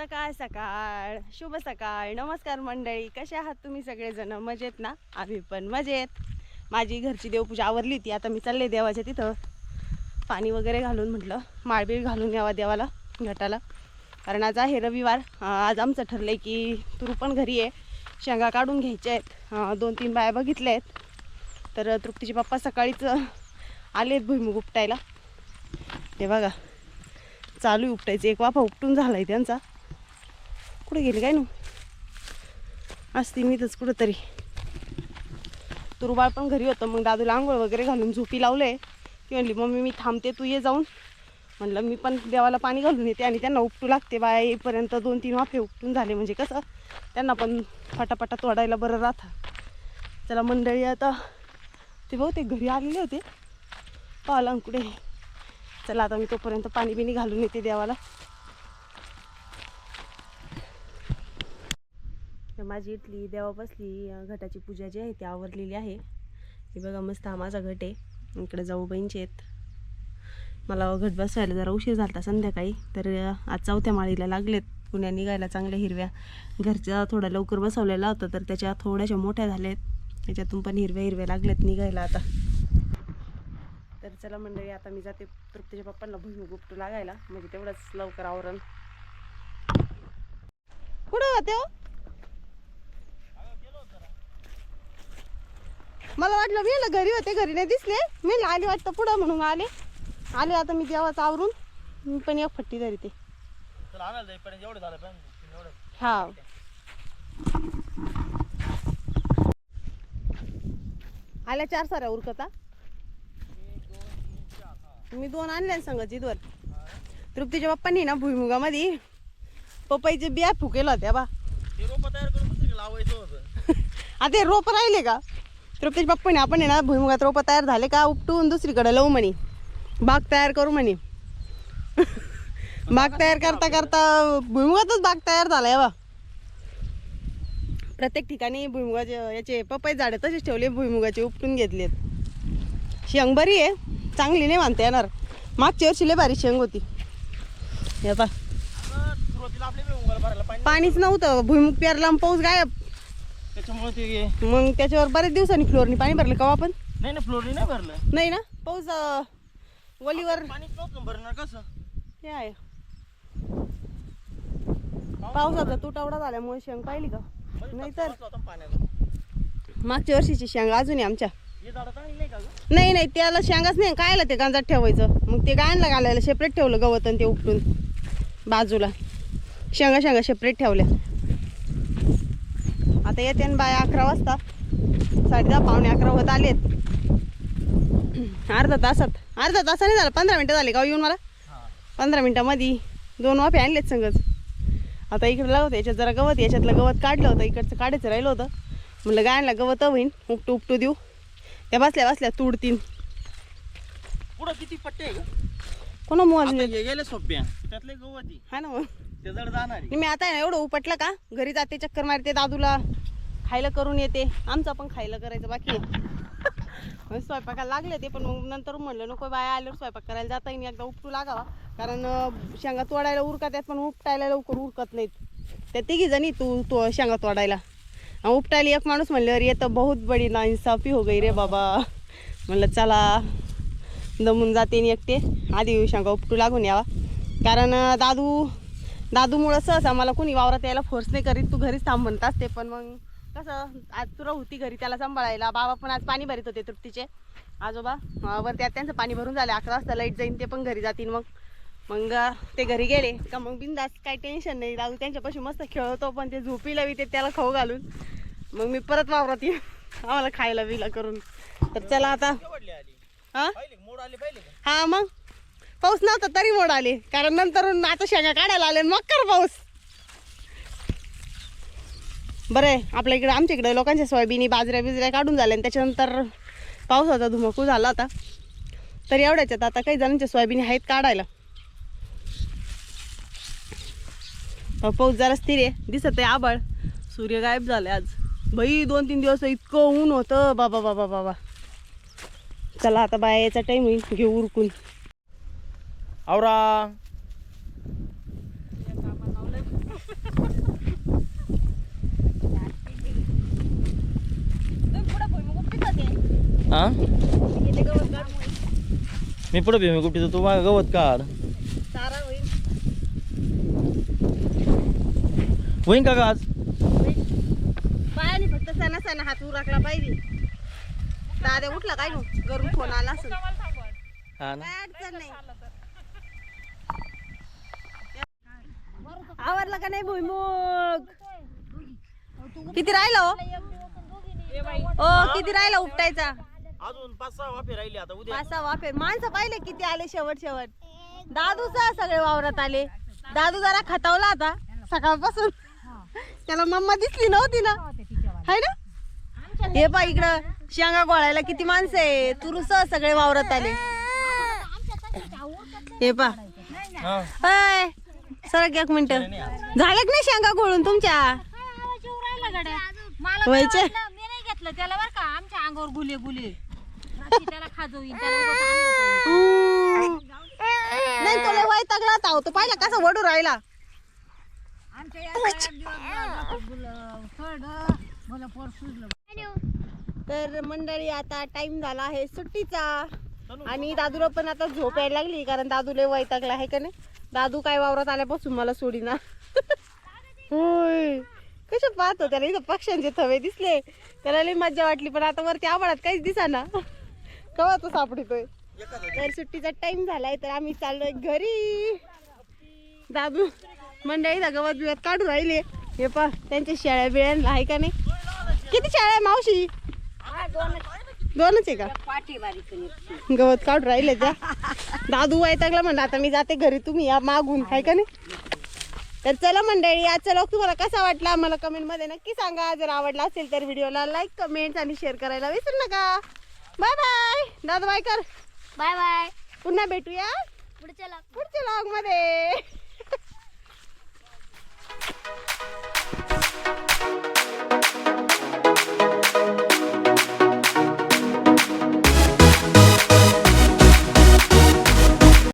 सकाळ सकाळ शुभ सकाळ नमस्कार मंडळी. कसे आहात तुम्ही सगळेजण? मजेत ना? आम्ही पण मजेत. माझी घरची देवपूजा आवरली होती. आता मी चालले देवाच्या तिथं. पाणी वगैरे घालून म्हटलं माळबीळ घालून यावा देवाला घटाला. कारण आज आहे रविवार. आज आमचं ठरलं आहे की तू पण घरी आहे शेंगा काढून घ्यायच्या आहेत. दोन तीन बाया बघितल्या आहेत. तर तृप्तीचे पप्पा सकाळीच आले आलेत भुईमुग उपटायला. ते बघा. चालू आहे उपटायचं. एक वाफा उपटून झाला आहे त्यांचा. कुठे गेली काय ना? असती मी तर कुठंतरी तुरुबाळ पण घरी होतं. मग दादूला आंघोळ वगैरे घालून झोपी लावले. ती म्हणली मम्मी मी थांबते तू ये जाऊन. म्हणलं मी पण देवाला पाणी घालून येते आणि त्यांना उपटू लागते बाया. येईपर्यंत दोन तीन वाफे उपटून झाले. म्हणजे कसं? त्यांना पण फटाफटा तोडायला बरं राहतं. चला मंडळी आता ते बहुतेक घरी आलेले होते. पाहला कुठे. चला आता मी तोपर्यंत पाणी बिणी घालून येते देवाला. माझी इथली देवा बसली घटाची पूजा जी आहे ती आवरलेली आहे. हे बघा मस्त हा माझा घट आहे. इकडे जाऊ बहीणचे आहेत. मला घट बसवायला जरा उशीर झाला संध्याकाळी तर आज चौथ्या माळीला लागलेत. पुण्या निघायला चांगल्या हिरव्या. घरच्या थोडा लवकर बसवलेला होता तर त्याच्या थोड्याशा मोठ्या झाल्यात. त्याच्यातून पण हिरव्या हिरव्या लागलेत निघायला आता. तर चला मंडळी आता मी जाते तृप्तीच्या पप्पांना भुईमुग उपटू लागायला. म्हणजे तेवढंच लवकर आवरण. कुठं होते मला वाटलं मी याला घरी होते घरी नाही दिसले. मी आली वाटतं पुढं म्हणून आले. आले आता मी देवाचं आवरून. मी पण एक फट्टी धरी ते. तुला आणायला जाईपर्यंत एवढं झालं पण एवढं. हा. आल्या चार साऱ्या उरकता. मी दोन आणल्या सांगा जिदवर तृप्तीच्या बाप्पांनी ना भुईमुगामध्ये पपईचे बिया फुकेल होत्या बा. ते रोपं तयार करून दुसरीकडे लावायचं होतं. आता रोप राहिले का? तृप्तीच्या बाप्पाने आपण आहे ना भुईमुगात रोप तयार झाले का? उपटून दुसरीकडे लावू म्हणे. बाग तयार करू म्हणे. बाग तयार करता करता भुईमुगातच बाग तयार झालाय बा. प्रत्येक ठिकाणी भुईमुगाचे याचे पपई झाडे तसेच ठेवले भुईमुगाचे उपटून घेतलेत. शेंग बरी आहे चांगली नाही मानता येणार. मागच्या वर्षी लय भारी शेंग होती. हे पा पाणीच नव्हतं भुईमुग पेरला पाऊस गायब. त्याच्यामुळे ते मग त्याच्यावर बरेच दिवसांनी फ्लोअरनी पाणी भरलं कवा पण नाही ना फ्लोरी नाही भरलं. नाही ना? पाऊस अं, वलीवर पाणीच नव्हतं भरणार कसं? हे आहे. पावसाचा तुटवडा झाल्यामुळे शेंग पाहिली का? नाही तर मागच्या वर्षीची शेंग अजून आहे आमच्या. हे झाडं चांगली नाही का गं? नाही नाही त्याला शेंगाच नाही. कायला ते गांजात ठेवायचं? मग ते गायनला घालायला सेपरेट ठेवलं गवत आणि ते उपटून. बाजूला. शेंगा शेंगा सेपरेट ठेवल्या. आता येते ना बाय अकरा वाजता. साडे दहा पावणे अकरा होत आलेत. अर्धा तासात. अर्धा तासाने झालं. पंधरा मिनटं झाले का हो येऊन मला? पंधरा मिनटामध्ये. दोन वाफे आणलेत संगच. आता इकडे लावतं याच्यात जरा गवत. याच्यातलं गवत काढलं होतं. इकडचं काढायचं राहिलं होतं. म्हणलं गायला गवत होईन. उपटू उपटू देऊ. त्या बसल्या बसल्या तुडतीन. पुढं किती पट्टे? कोणा मोजले? गेले सोप्या. त्यातले गवती हा ना मग. ते जड जाणार आहे. मी आता आहे ना एवढं उपटलं का? घरी जाते चक्कर मारते दादूला. खायला करून येते. आमचं पण खायला करायचं बाकी आहे. मग स्वयंपाकाला लागले ते पण मग नंतर म्हणलं नको बाया आल्यावर स्वयंपाक करायला जाता येईल एकदा उपटू लागावा. कारण अं, शेंगा तोडायला उरकत आहेत पण उपटायला लवकर उरकत नाहीत. त्या तिघी जणी तू तो शेंगा तोडायला. उपटायला एक माणूस म्हणल्यावर येतं बहुत बडी ना इंसाफी हो गई रे बाबा. म्हणलं चला. दमून जाते आणि एकटे. आधी शेंगा उपटू लागून यावा. कारण अं, दादू दादूमुळं सहसा मला कोणी वावरात यायला फोर्स नाही करीत. तू घरीच थांब म्हणत असते पण मग कसं आज तुला होती घरी त्याला सांभाळायला. बाबा पण आज पाणी भरीत होते तृप्तीचे. आजोबा अं, वरती आज त्यांचं पाणी भरून झालं. अकरा वाजता लाइट जाईन ते पण घरी जातील मग. मग ते घरी गेले. का मग बिंदास काही टेन्शन नाही. दादू त्यांच्यापाशी मस्त खेळतो पण ते झोपीला बी ते त्याला खाऊ घालून. मग मी परत वावरात येईन. आम्हाला खायला बिला करून. तर चला आता. हा मग? पाऊस नव्हता तरी मोड आले. कारण नंतर आता शेंगा काढायला आले मग कर पाऊस. बरं आहे आपल्या इकडे आमच्या इकडे लोकांच्या सोयाबीनी बाजऱ्या बिजऱ्या काढून झाल्या आणि त्याच्यानंतर पावसाचा धुमकू झाला होता. तरी एवढ्याच्यात आता काही जणांच्या सोयाबीनी आहेत काढायला. पाऊस जरा स्थिर आहे दिसत आहे आबाळ सूर्य गायब झाले आज. बाई दोन तीन दिवस इतकं ऊन होतं. बाबा बाबा बाबा. चला आता बाया याचा टाईम होईल घेऊ उरकून. आवरा. मी पुढे भीमी कुठे तू माझं गवत काढ. होईन का गाज? पायाने फक्त सणा सणा हात उरकला पाहिजे दादा उठला काय गरम फोन आला असं अडचण नाही. आवरला का नाही भुईमुग? किती राहिलं हो? ओ किती राहिला उपटायचा? अजून पाच सहा वाफे राहिले आता उद्या. पाच सहा वाफे. माणसं पाहिले किती आले शेवट शेवट. दादूचा सगळे वावरात आले. दादू जरा खतावला आता सकाळपासून. त्याला मम्मा दिसली नव्हती ना. हाय ना? हे पा इकडं शेंगा गोळायला किती माणसं आहे तुरुस सगळे वावरात आले. हे पा हा. हाय. सरक एक मिनिट झालं की नाही शेंगा गोळून तुमच्या व्हायचे? काय वाटलं, मी नाही घेतलं त्याला बरं का आमच्या अंगावर गुले गुले त्याला. नाही तुला होता तो पाहिला कसा वडू राहिला. तर मंडळी आता टाइम झाला आहे सुट्टीचा आणि दादूला पण आता झोप यायला लागली कारण दादूला वैतागला आहे का नाही? दादू काय वावरात आल्यापासून मला सोडीना. होय. कशा पाहतो त्याला? इथं पक्ष्यांचे थवे दिसले. त्याला लई मज्जा वाटली पण आता वरती आभाळात काहीच दिसाना. कवा तो सापडतोय? तर सुट्टीचा टाइम झालाय तर आम्ही चाललोय घरी. दादू मंडळी गवत बिवत काढू राहिले. हे पा त्यांच्या शेळ्या बिळ्यांना आहे का नाही? किती शाळा आहे मावशी? दोनच आहे का? पाठी बारीक गवत काढून राहिले त्या. दादू वैतागला म्हणलं आता मी जाते घरी तुम्ही या मागून आहे का नाही? तर चला मंडळी आजचा लोक तुम्हाला कसा वाटला मला कमेंटमध्ये नक्की सांगा. जर आवडला असेल तर व्हिडिओला लाईक कमेंट आणि शेअर करायला विसरू नका. बाय बाय दादू बाय कर. बाय बाय पुन्हा भेटूया पुढच्या पुढच्या लॉगमध्ये.